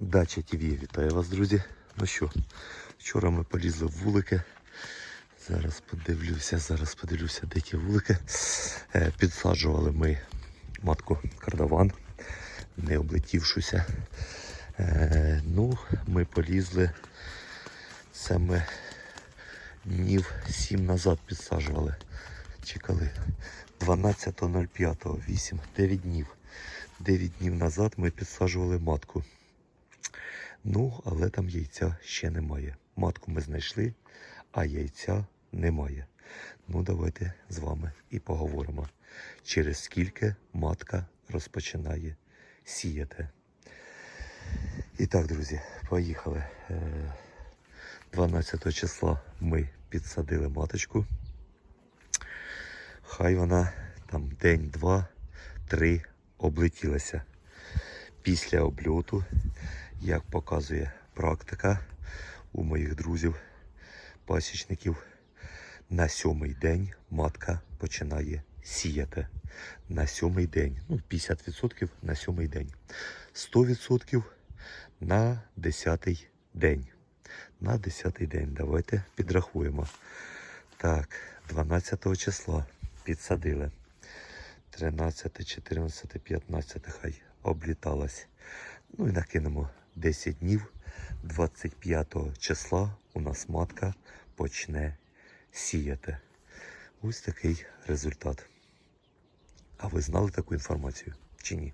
Дача ТВ, вітаю вас, друзі. Ну що, вчора ми полізли в вулики. Зараз подивлюся, зараз подивлюся, де ті вулики. Е, підсаджували ми матку кардаван, не облетівшуся. Е, ну, ми полізли. Це ми днів 7 назад підсаджували. Чекали. 12.05, 8, 9 днів. 9 днів назад ми підсаджували матку. Ну, але там яйця ще немає. Матку ми знайшли, а яйця немає. Ну, давайте з вами і поговоримо, через скільки матка розпочинає сіяти. І так, друзі, поїхали. Е, 12 числа ми підсадили маточку. Хай вона там день, два, три облетілася. Після обльоту, як показує практика у моїх друзів, пасічників, на сьомий день матка починає сіяти. На сьомий день. Ну, 50% на сьомий день. 100% на 10 день. На 10 день. Давайте підрахуємо. Так, 12 числа підсадили. 13, 14, 15 хай обліталась. Ну і накинемо 10 днів. 25 числа у нас матка почне сіяти. Ось такий результат. А ви знали таку інформацію чи ні?